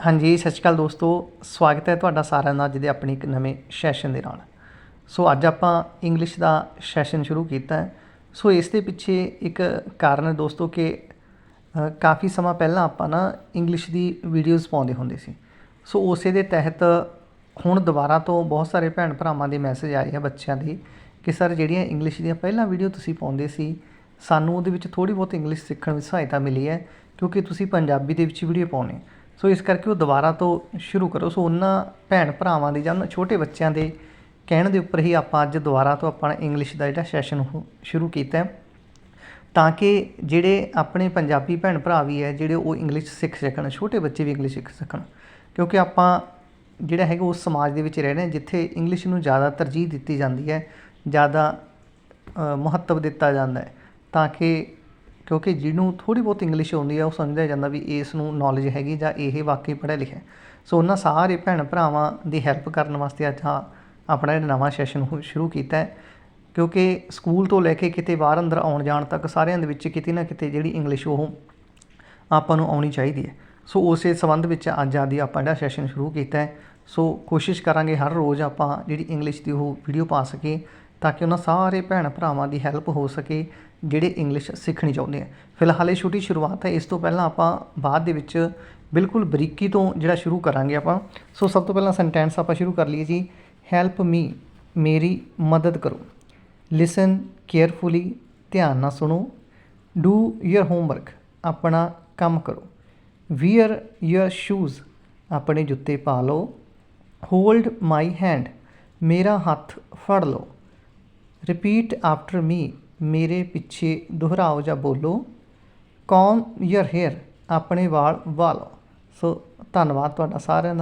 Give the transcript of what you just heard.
ਹਾਂਜੀ, ਸਤਿ ਸ਼੍ਰੀ ਅਕਾਲ ਦੋਸਤੋ। ਸਵਾਗਤ ਹੈ ਤੁਹਾਡਾ ਸਾਰਿਆਂ ਦਾ ਅੱਜ ਦੇ ਆਪਣੀ ਇੱਕ ਨਵੇਂ ਸੈਸ਼ਨ ਦੇ ਨਾਲ। ਸੋ ਅੱਜ ਆਪਾਂ ਇੰਗਲਿਸ਼ ਦਾ ਸੈਸ਼ਨ ਸ਼ੁਰੂ ਕੀਤਾ ਹੈ। ਸੋ ਇਸ ਦੇ ਪਿੱਛੇ ਇੱਕ ਕਾਰਨ ਹੈ ਦੋਸਤੋ ਕਿ ਕਾਫੀ ਸਮਾਂ ਪਹਿਲਾਂ ਆਪਾਂ ਨਾ ਇੰਗਲਿਸ਼ ਦੀ ਵੀਡੀਓਜ਼ ਪਾਉਂਦੇ ਹੁੰਦੇ ਸੀ। ਸੋ ਉਸੇ ਦੇ ਤਹਿਤ ਹੁਣ ਦੁਬਾਰਾ ਤੋਂ ਬਹੁਤ ਸਾਰੇ ਭੈਣ ਭਰਾਵਾਂ ਦੇ ਮੈਸੇਜ ਆਏ ਆ ਬੱਚਿਆਂ ਦੇ ਕਿ, ਸਰ, ਜਿਹੜੀਆਂ ਇੰਗਲਿਸ਼ ਦੀਆਂ ਪਹਿਲਾਂ ਵੀਡੀਓ ਤੁਸੀਂ ਪਾਉਂਦੇ ਸੀ, ਸਾਨੂੰ ਉਹਦੇ ਵਿੱਚ ਥੋੜੀ ਬਹੁਤ ਇੰਗਲਿਸ਼ ਸਿੱਖਣ ਵਿੱਚ ਸਹਾਇਤਾ ਮਿਲੀ ਹੈ, ਕਿਉਂਕਿ ਤੁਸੀਂ ਪੰਜਾਬੀ ਦੇ ਵਿੱਚ ਵੀਡੀਓ ਪਾਉਨੇ ਸੋ ਇਸ ਕਰਕੇ ਉਹ ਦੁਬਾਰਾ ਤੋਂ ਸ਼ੁਰੂ ਕਰੋ। ਸੋ ਉਹਨਾਂ ਭੈਣ ਭਰਾਵਾਂ ਦੀ ਜਾਂ ਉਹਨਾਂ ਛੋਟੇ ਬੱਚਿਆਂ ਦੇ ਕਹਿਣ ਦੇ ਉੱਪਰ ਹੀ ਆਪਾਂ ਅੱਜ ਦੁਬਾਰਾ ਤੋਂ ਆਪਾਂ ਇੰਗਲਿਸ਼ ਦਾ ਜਿਹੜਾ ਸੈਸ਼ਨ ਉਹ ਸ਼ੁਰੂ ਕੀਤਾ ਤਾਂ ਕਿ ਜਿਹੜੇ ਆਪਣੇ ਪੰਜਾਬੀ ਭੈਣ ਭਰਾ ਵੀ ਹੈ, ਜਿਹੜੇ ਉਹ ਇੰਗਲਿਸ਼ ਸਿੱਖ ਸਕਣ, ਛੋਟੇ ਬੱਚੇ ਵੀ ਇੰਗਲਿਸ਼ ਸਿੱਖ ਸਕਣ। ਕਿਉਂਕਿ ਆਪਾਂ ਜਿਹੜਾ ਹੈਗਾ ਉਸ ਸਮਾਜ ਦੇ ਵਿੱਚ ਰਹਿ ਰਹੇ ਹਾਂ, ਜਿੱਥੇ ਇੰਗਲਿਸ਼ ਨੂੰ ਜ਼ਿਆਦਾ ਤਰਜੀਹ ਦਿੱਤੀ ਜਾਂਦੀ ਹੈ, ਜ਼ਿਆਦਾ ਮਹੱਤਵ ਦਿੱਤਾ ਜਾਂਦਾ ਹੈ। ਤਾਂ ਕਿ ਕਿਉਂਕਿ ਜਿਹਨੂੰ ਥੋੜੀ ਬਹੁਤ ਇੰਗਲਿਸ਼ ਆਉਂਦੀ ਆ, ਉਹ ਸਮਝਿਆ ਜਾਂਦਾ ਵੀ ਇਸ ਨੂੰ ਨੌਲੇਜ ਹੈਗੀ ਜਾਂ ਇਹ ਵਾਕਈ ਪੜ੍ਹਿਆ ਲਿਖਿਆ ਸੋ ਉਹਨਾਂ ਸਾਰੇ ਭੈਣ ਭਰਾਵਾਂ ਦੀ ਹੈਲਪ ਕਰਨ ਵਾਸਤੇ ਅੱਜ ਆਪਣਾ ਜਿਹੜਾ ਨਵਾਂ ਸੈਸ਼ਨ ਸ਼ੁਰੂ ਕੀਤਾ ਹੈ। ਕਿਉਂਕਿ ਸਕੂਲ ਤੋਂ ਲੈ ਕੇ ਕਿਤੇ ਬਾਹਰ ਅੰਦਰ ਆਉਣ ਜਾਣ ਤੱਕ ਸਾਰਿਆਂ ਦੇ ਵਿੱਚ ਕਿਤੇ ਨਾ ਕਿਤੇ ਜਿਹੜੀ ਇੰਗਲਿਸ਼ ਉਹ ਆਪਾਂ ਨੂੰ ਆਉਣੀ ਚਾਹੀਦੀ ਹੈ। ਸੋ ਉਸੇ ਸੰਬੰਧ ਵਿੱਚ ਅੱਜ ਆਦੀ ਆਪਾਂ ਜਿਹੜਾ ਸੈਸ਼ਨ ਸ਼ੁਰੂ ਕੀਤਾ ਹੈ। ਸੋ ਕੋਸ਼ਿਸ਼ ਕਰਾਂਗੇ ਹਰ ਰੋਜ਼ ਆਪਾਂ ਜਿਹੜੀ ਇੰਗਲਿਸ਼ ਦੀ ਉਹ ਵੀਡੀਓ ਪਾ ਸਕੇ ਤਾਂ ਕਿ ਉਹਨਾਂ ਸਾਰੇ ਭੈਣ ਭਰਾਵਾਂ ਦੀ ਹੈਲਪ ਹੋ ਸਕੇ, ਜਿਹੜੇ ਇੰਗਲਿਸ਼ ਸਿੱਖਣੀ ਚਾਹੁੰਦੇ ਆ। ਫਿਲਹਾਲ ਇਹ ਛੋਟੀ ਸ਼ੁਰੂਆਤ ਹੈ, ਇਸ ਤੋਂ ਪਹਿਲਾਂ ਆਪਾਂ ਬਾਅਦ ਦੇ ਵਿੱਚ ਬਿਲਕੁਲ ਬਰੀਕੀ ਤੋਂ ਜਿਹੜਾ ਸ਼ੁਰੂ ਕਰਾਂਗੇ ਆਪਾਂ। ਸੋ ਸਭ ਤੋਂ ਪਹਿਲਾਂ ਸੈਂਟੈਂਸ ਆਪਾਂ ਸ਼ੁਰੂ ਕਰ ਲਈਏ ਜੀ। ਹੈਲਪ ਮੀ ਮੇਰੀ ਮਦਦ ਕਰੋ। ਲਿਸਨ ਕੇਅਰਫੁਲੀ ਧਿਆਨ ਨਾਲ ਸੁਣੋ। ਡੂ ਯਰ ਹੋਮਵਰਕ ਆਪਣਾ ਕੰਮ ਕਰੋ। ਵੀਅਰ ਯਰ ਸ਼ੂਜ਼ ਆਪਣੇ ਜੁੱਤੇ ਪਾ ਲਓ। ਹੋਲਡ ਮਾਈ ਹੈਂਡ ਮੇਰਾ ਹੱਥ ਫੜ ਲਓ। ਰਿਪੀਟ ਆਫਟਰ ਮੀ ਮੇਰੇ ਪਿੱਛੇ ਦੁਹਰਾਓ ਜਾਂ ਬੋਲੋ। ਕੌਮ ਯਰ ਹੇਅਰ ਆਪਣੇ ਵਾਲ ਵਾਲੋ। ਸੋ ਧੰਨਵਾਦ ਤੁਹਾਡਾ ਸਾਰਿਆਂ ਦਾ।